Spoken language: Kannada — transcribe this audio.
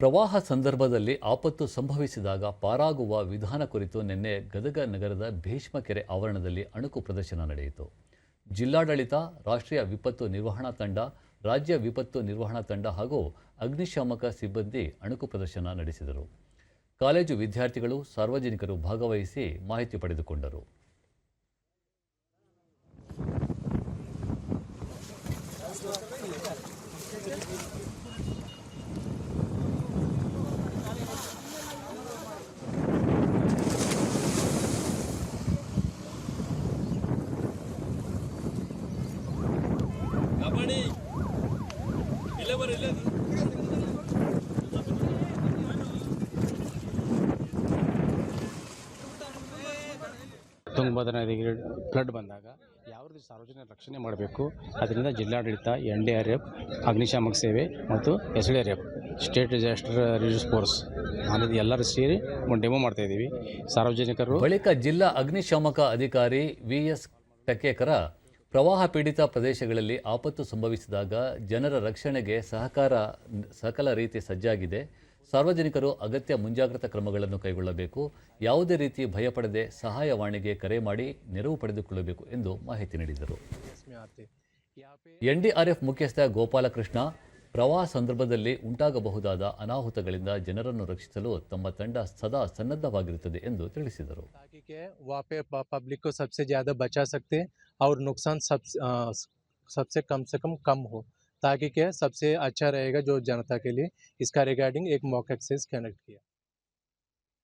ಪ್ರವಾಹ ಸಂದರ್ಭದಲ್ಲಿ ಆಪತ್ತು ಸಂಭವಿಸಿದಾಗ ಪಾರಾಗುವ ವಿಧಾನ ಕುರಿತು ನಿನ್ನೆ ಗದಗ ನಗರದ ಭೀಷ್ಮಕೆರೆ ಆವರಣದಲ್ಲಿ ಅಣುಕು ಪ್ರದರ್ಶನ ನಡೆಯಿತು. ಜಿಲ್ಲಾಡಳಿತ, ರಾಷ್ಟ್ರೀಯ ವಿಪತ್ತು ನಿರ್ವಹಣಾ ತಂಡ, ರಾಜ್ಯ ವಿಪತ್ತು ನಿರ್ವಹಣಾ ತಂಡ ಹಾಗೂ ಅಗ್ನಿಶಾಮಕ ಸಿಬ್ಬಂದಿ ಅಣುಕು ಪ್ರದರ್ಶನ ನಡೆಸಿದರು. ಕಾಲೇಜು ವಿದ್ಯಾರ್ಥಿಗಳು, ಸಾರ್ವಜನಿಕರು ಭಾಗವಹಿಸಿ ಮಾಹಿತಿ ಪಡೆದುಕೊಂಡರು. ಕಬಡ್ಡಿ ಇಲ್ಲೇ ಬರ್ರಿ ಇಲ್ಲ ತುಂಗಭದ್ರಾ ನದಿಗೆ ಫ್ಲಡ್ ಬಂದಾಗ ಯಾವ ರೀತಿ ಸಾರ್ವಜನಿಕ ರಕ್ಷಣೆ ಮಾಡಬೇಕು? ಅದರಿಂದ ಜಿಲ್ಲಾಡಳಿತ ಎನ್ ಡಿ ಆರ್ ಎಫ್ ಅಗ್ನಿಶಾಮಕ ಸೇವೆ ಮತ್ತು S D R F state disaster relief force. ಅನ್ನೋದು ಎಲ್ಲರೂ ಸೇರಿ ಒಂದು ಡೆಮೋ ಮಾಡ್ತಾ ಇದ್ದೀವಿ. ಸಾರ್ವಜನಿಕರು ಬಳಿಕ ಜಿಲ್ಲಾ ಅಗ್ನಿಶಾಮಕ ಅಧಿಕಾರಿ ವಿ ಎಸ್ ಟಕೇಕರ ಪ್ರವಾಹ ಪೀಡಿತ ಪ್ರದೇಶಗಳಲ್ಲಿ ಆಪತ್ತು ಸಂಭವಿಸಿದಾಗ ಜನರ ರಕ್ಷಣೆಗೆ ಸಹಕಾರ ಸಕಲ ರೀತಿ ಸಜ್ಜಾಗಿದೆ. ಸಾರ್ವಜನಿಕರು ಅಗತ್ಯ ಮುಂಜಾಗ್ರತಾ ಕ್ರಮಗಳನ್ನು ಕೈಗೊಳ್ಳಬೇಕು. ಯಾವುದೇ ರೀತಿ ಭಯಪಡದೆ ಸಹಾಯವಾಣಿಗೆ ಕರೆ ಮಾಡಿ ನೆರವು ಪಡೆದುಕೊಳ್ಳಬೇಕು ಎಂದು ಮಾಹಿತಿ ನೀಡಿದರು. ಎನ್ಡಿಆರ್ಎಫ್ ಮುಖ್ಯಸ್ಥ ಗೋಪಾಲಕೃಷ್ಣ ಪ್ರವಾಹ ಸಂದರ್ಭದಲ್ಲಿ ಉಂಟಾಗಬಹುದಾದ ಅನಾಹುತಗಳಿಂದ ಜನರನ್ನು ರಕ್ಷಿಸಲು ತಮ್ಮ ತಂಡ ಸದಾ ಸನ್ನದ್ಧವಾಗಿರುತ್ತದೆ ಎಂದು ತಿಳಿಸಿದರು ताकि के वहाँ पे प- पब्लिक को सबसे ज़्यादा बचा सकते और नुकसान सब अ, सबसे कम से कम कम हो ताकि क्या सबसे अच्छा रहेगा जो जनता के लिए इसका रिगार्डिंग एक मॉक एक्सेस कनेक्ट किया